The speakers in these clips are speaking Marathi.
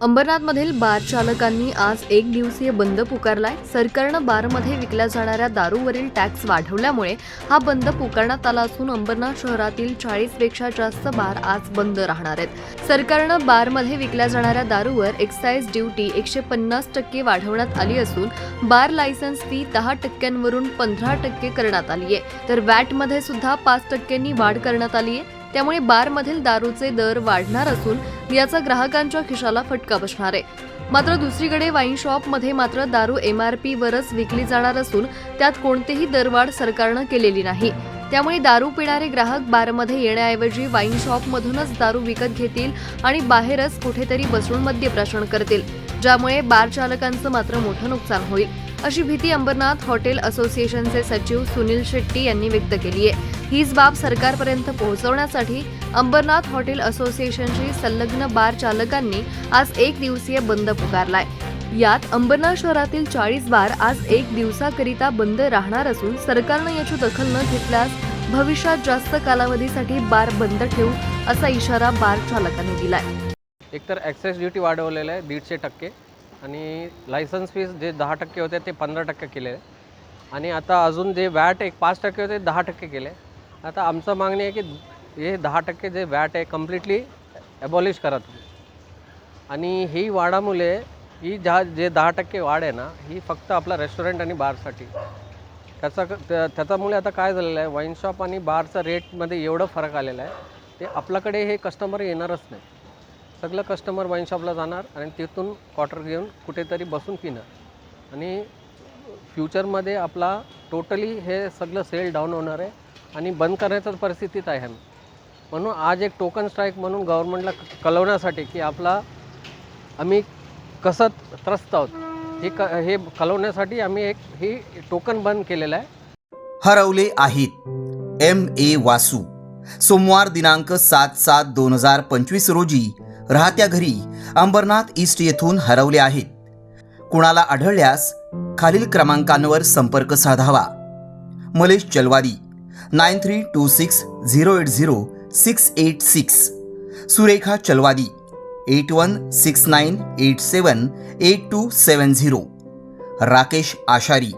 अंबरनाथमधील बार चालकांनी आज एक दिवसीय बंद पुकारलाय. सरकारनं बारमध्ये विकल्या जाणाऱ्या दारूवरील टॅक्स वाढवल्यामुळे हा बंद पुकारण्यात आला असून अंबरनाथ शहरातील चाळीसपेक्षा जास्त बार आज बंद राहणार आहेत. सरकारनं बारमध्ये विकल्या जाणाऱ्या दारूवर एक्साईज ड्युटी एकशे पन्नास टक्के वाढवण्यात आली असून बार लायसन्स फी दहा टक्क्यांवरून पंधरा टक्के करण्यात आली आहे तर वॅटमध्ये सुद्धा पाच टक्क्यांनी वाढ करण्यात आली आहे त्यामुळे बारमधील दारूचे दर वाढणार असून याचा ग्राहकांच्या खिशाला फटका बसणार आहे. मात्र दुसरीकडे वाईन शॉपमध्ये मात्र दारू एम आर वरच विकली जाणार असून त्यात कोणतेही दरवाढ सरकारनं केलेली नाही. त्यामुळे दारू पिणारे ग्राहक बारमध्ये येण्याऐवजी वाईन शॉपमधूनच दारू विकत घेतील आणि बाहेरच कुठेतरी बसून मद्यप्राशन करतील ज्यामुळे बार चालकांचं मात्र मोठं नुकसान होईल. अशी भीती अंबरनाथ हॉटेल असोसिएशनचे सचिव सुनील शेट्टी यांनी व्यक्त केली आहे. हीच बाब सरकारपर्यंत पोहोचवण्यासाठी अंबरनाथ हॉटेल असोसिएशनशी संलग्न बार चालकांनी आज एक दिवसीय बंद पुकारलाय. यात अंबरनाथ शहरातील चाळीस बार आज एक दिवसाकरिता बंद राहणार असून सरकारनं याची दखल न घेतल्यास भविष्यात जास्त कालावधीसाठी बार बंद ठेवू असा इशारा बार चालकांनी दिलाय. एकतर ॲक्सेस ड्युटी वाढवलेलं आहे दीडशे टक्के. आणि लायसन्स फीस जे दहा टक्के होते ते पंधरा टक्के केले. आणि आता अजून जे वॅट एक पाच टक्के होते दहा टक्के केले. आता आमचं मागणी आहे की हे दहा टक्के जे वॅट आहे कम्प्लिटली ॲबॉलिश करा तुम्ही. आणि ही वाढामुळे ही ज्या जे दहा टक्के वाढ आहे ना ही फक्त आपला रेस्टॉरंट आणि बारसाठी त्याचा क- त्या- त्याच्यामुळे आता काय झालेलं आहे वाईन शॉप आणि बारचा रेटमध्ये एवढं फरक आलेला आहे ते आपल्याकडे हे कस्टमर येणारच नाही. सगळं कस्टमर वाईनशॉपला जाणार आणि तिथून क्वार्टर घेऊन कुठेतरी बसून पिणार आणि फ्युचरमध्ये आपला टोटली हे सगळं सेल डाऊन होणार आहे आणि बंद करण्याच्या परिस्थितीत आहे. आम्ही म्हणून आज एक टोकन स्ट्राईक म्हणून गव्हर्नमेंटला कळवण्यासाठी की आपला आम्ही कसं त्रस्त आहोत हे क हे कळवण्यासाठी आम्ही एक ही टोकन बंद केलेलं आहे. हरवले आहेत. M A Vasu. सोमवार दिनांक सात सात दोन हजार पंचवीस रोजी राहत्या घरी अंबरनाथ ईस्ट येथून हरवले आहेत. कुणाला आढळल्यास खालील क्रमांकांवर संपर्क साधावा. Malesh Chalwadi nine three two six zero eight zero six eight six. Surekha Chalwadi eight one six nine eight seven eight two seven zero. Rakesh Ashari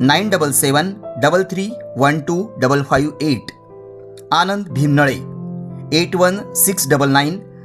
nine double seven double three one two double five eight. Anand Bhimnale eight one six double nine